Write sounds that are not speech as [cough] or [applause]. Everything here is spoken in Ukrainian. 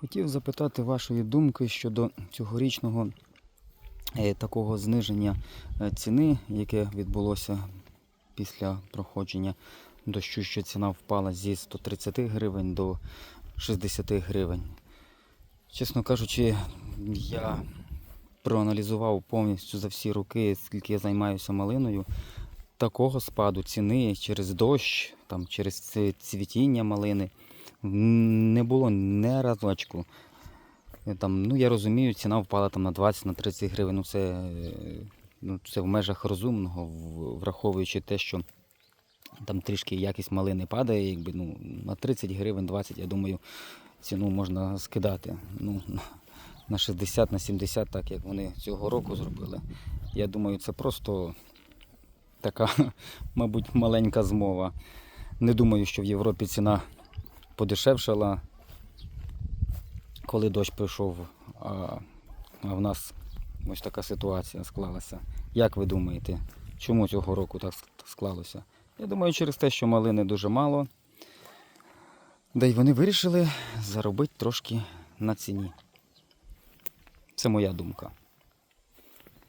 Хотів запитати вашої думки щодо цьогорічного е, такого зниження е, ціни, яке відбулося після проходження дощу, що ціна впала зі 130 гривень до 60 гривень. Чесно кажучи, я проаналізував повністю за всі роки, скільки я займаюся малиною. Такого спаду ціни через дощ, там, через цвітіння малини не було не разочку. Е, Там, ну, я розумію, ціна впала там, на 20 на 30 гривень. Ну, це, е, ну, це в межах розумного, враховуючи те, що там трішки якість малини падає, якби, ну, на 30 гривень, 20, я думаю, ціну можна скидати. Ну, на 60, на 70, так як вони цього року зробили. Я думаю, це просто така, [laughs] мабуть, маленька змова. Не думаю, що в Європі ціна подешевшала, коли дощ прийшов, а, в нас ось така ситуація склалася. Як ви думаєте, чому цього року так склалося? Я думаю, через те, що малини дуже мало. Да й вони вирішили заробити трошки на ціні. Це моя думка.